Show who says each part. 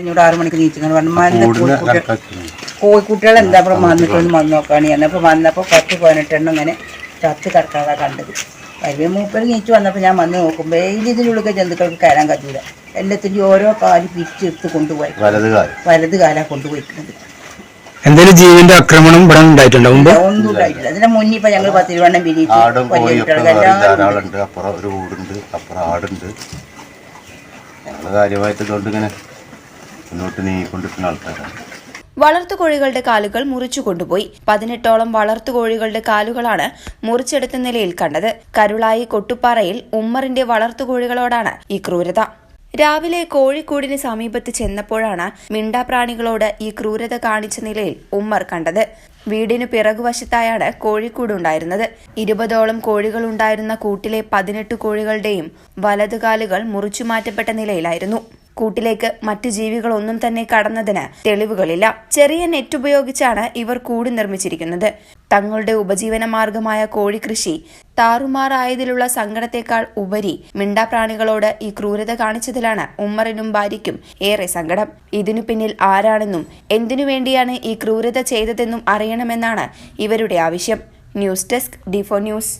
Speaker 1: പറഞ്ഞോട് ആറു മണിക്ക് നീച്ചിങ്ങനെ പറഞ്ഞു. കോഴിക്കുട്ടികൾ എന്താ അപ്പം വന്നിട്ടൊന്ന് വന്ന് നോക്കാണ്. എന്നപ്പോൾ വന്നപ്പോൾ പത്ത് പതിനെട്ടെണ്ണം ഇങ്ങനെ ചത്ത് കിടക്കാതെ കണ്ടത്. വലിയ മൂപ്പര് നീച്ച് വന്നപ്പോൾ ഞാൻ വന്ന് നോക്കുമ്പോൾ ഏത് ഇതിനുള്ളിൽ ജന്തുക്കൾക്ക് കയറാൻ കഴിയൂല. എല്ലാത്തിന്റെയും ഓരോ കാൽ പിരിച്ചെടുത്ത് കൊണ്ടുപോയി.
Speaker 2: വലത് കാലം.
Speaker 1: കൊണ്ടുപോയിട്ടുണ്ട് കാലാണ് കൊണ്ടുപോയിക്കുന്നത്.
Speaker 3: എന്തെങ്കിലും ജീവന്റെ ആക്രമണം ഇവിടെ ഉണ്ടായിട്ടുണ്ടോ മുമ്പ്
Speaker 1: ഒന്നും ഉണ്ടായിട്ടില്ല അതിന്റെ മുന്നിൽ ഇപ്പൊ ഞങ്ങൾ പത്തിരുവണ്ണം ഉണ്ട്.
Speaker 2: ധാരാളമുണ്ട് അപ്പുറം ഒരു വീടുണ്ട് അപ്പുറം ആടുണ്ട്. ഞങ്ങൾ കാര്യമായിട്ട് ഇതുകൊണ്ട് ഇങ്ങനെ മുന്നോട്ട് നീങ്ങിക്കൊണ്ടിരിക്കുന്ന ആൾക്കാരാണ്.
Speaker 4: വളർത്തുകോഴികളുടെ കാലുകൾ മുറിച്ചു കൊണ്ടുപോയി. പതിനെട്ടോളം വളർത്തുകോഴികളുടെ കാലുകളാണ് മുറിച്ചെടുത്ത നിലയിൽ കണ്ടത്. കരുളായി കൊട്ടുപ്പാറയിൽ ഉമ്മറിന്റെ വളർത്തു കോഴികളോടാണ് ഈ ക്രൂരത. രാവിലെ കോഴിക്കൂടിന് സമീപത്ത് ചെന്നപ്പോഴാണ് മിണ്ടാപ്രാണികളോട് ഈ ക്രൂരത കാണിച്ച നിലയിൽ ഉമ്മർ കണ്ടത്. വീടിനു പിറകുവശത്തായാണ് കോഴിക്കൂടുണ്ടായിരുന്നത് ഇരുപതോളം കോഴികൾ ഉണ്ടായിരുന്ന കൂട്ടിലെ പതിനെട്ട് കോഴികളുടെയും വലതുകാലുകൾ മുറിച്ചു മാറ്റപ്പെട്ട നിലയിലായിരുന്നു. കൂട്ടിലേക്ക് മറ്റു ജീവികളൊന്നും തന്നെ കടന്നതിന് തെളിവുകളില്ല. ചെറിയ നെറ്റ് ഉപയോഗിച്ചാണ് ഇവർ കൂട് നിർമ്മിച്ചിരിക്കുന്നത്. തങ്ങളുടെ ഉപജീവന മാർഗമായ കോഴിക്കൃഷി താറുമാറായതിലുള്ള സങ്കടത്തെക്കാൾ ഉപരി മിണ്ടാപ്രാണികളോട് ഈ ക്രൂരത കാണിച്ചതിലാണ് ഉമ്മറിനും ഭാര്യയ്ക്കും ഏറെ സങ്കടം. ഇതിനു പിന്നിൽ ആരാണെന്നും എന്തിനു വേണ്ടിയാണ് ഈ ക്രൂരത ചെയ്തതെന്നും അറിയണമെന്നാണ് ഇവരുടെ ആവശ്യം. ന്യൂസ് ഡെസ്ക് ഡിഫോ ന്യൂസ്.